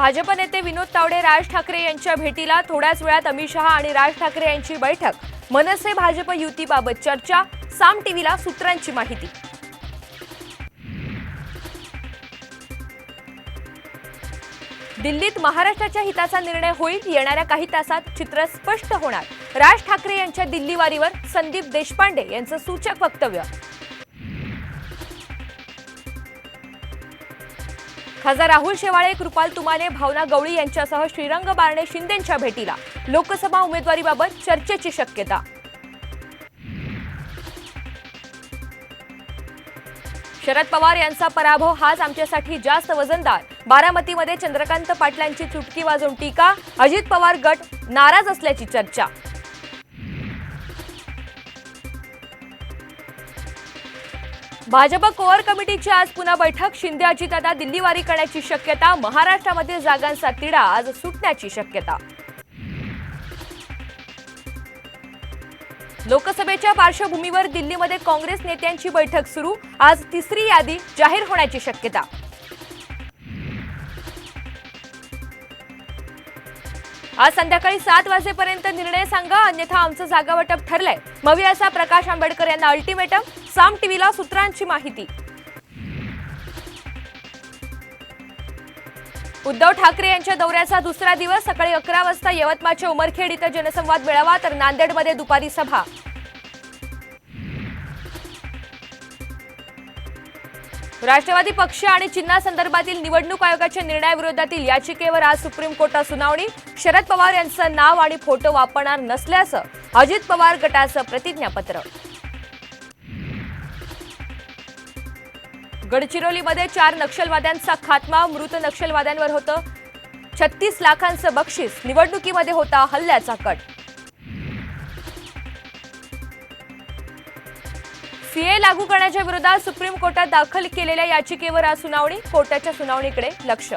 भाजप नेते विनोद तावडे राज ठाकरे यांच्या भेटीला थोड्याच वेळात अमित शहा आणि राज ठाकरे यांची बैठक. मनसे भाजप युतीबाबत चर्चा. साम टीव्हीला सूत्रांची माहिती. दिल्लीत महाराष्ट्राच्या हिताचा निर्णय होईल येणाऱ्या काही तासात चित्र स्पष्ट होणार. राज ठाकरे यांच्या दिल्लीवारीवर संदीप देशपांडे यांचं सूचक वक्तव्य. खासदार राहुल शेवाळे कृपाल तुमाने भावना गवळी यांच्यासह श्रीरंग बारणे शिंदेंच्या भेटीला. लोकसभा उमेदवारीबाबत चर्चेची शक्यता. शरद पवार यांचा पराभव हाच आमच्यासाठी जास्त वजनदार. बारामतीमध्ये चंद्रकांत पाटलांची चुटकी वाजवून टीका. अजित पवार गट नाराज असल्याची चर्चा. भाजप कोअर कमिटीची आज पुन्हा बैठक. शिंदे अजितदादा दिल्लीवारी करण्याची शक्यता महाराष्ट्रामधील जागांचा तिढा आज सुटण्याची शक्यता. लोकसभेच्या पार्श्वभूमीवर दिल्लीमध्ये काँग्रेस नेत्यांची बैठक सुरू. आज तिसरी यादी जाहीर होण्याची शक्यता. आज संध्याकाळी सात वाजेपर्यंत निर्णय सांगा अन्यथा आमचं जागावाटप ठरलंय. मवियाचा प्रकाश आंबेडकर यांना अल्टिमेटम साम टीव्हीला सूत्रांची माहिती. उद्धव ठाकरे यांच्या दौऱ्याचा दुसरा दिवस सकाळी अकरा वाजता यवतमाळच्या उमरखेड इथं जनसंवाद मेळावा तर नांदेडमध्ये दुपारी सभा. राष्ट्रवादी पक्ष आणि चिन्हासंदर्भातील निवडणूक आयोगाच्या निर्णयाविरोधातील याचिकेवर आज सुप्रीम कोर्टात सुनावणी. शरद पवार यांचं नाव आणि फोटो वापरणार नसल्याचं अजित पवार गटाचं प्रतिज्ञापत्र. गडचिरोलीमध्ये चार नक्षलवाद्यांचा खात्मा मृत नक्षलवाद्यांवर होतं. छत्तीस लाखांचं बक्षीस निवडणुकीमध्ये होता हल्ल्याचा कट. सीए लागू करण्याच्या विरोधात सुप्रीम कोर्टात दाखल केलेल्या याचिकेवर आज सुनावणी कोर्टाच्या सुनावणीकडे लक्ष.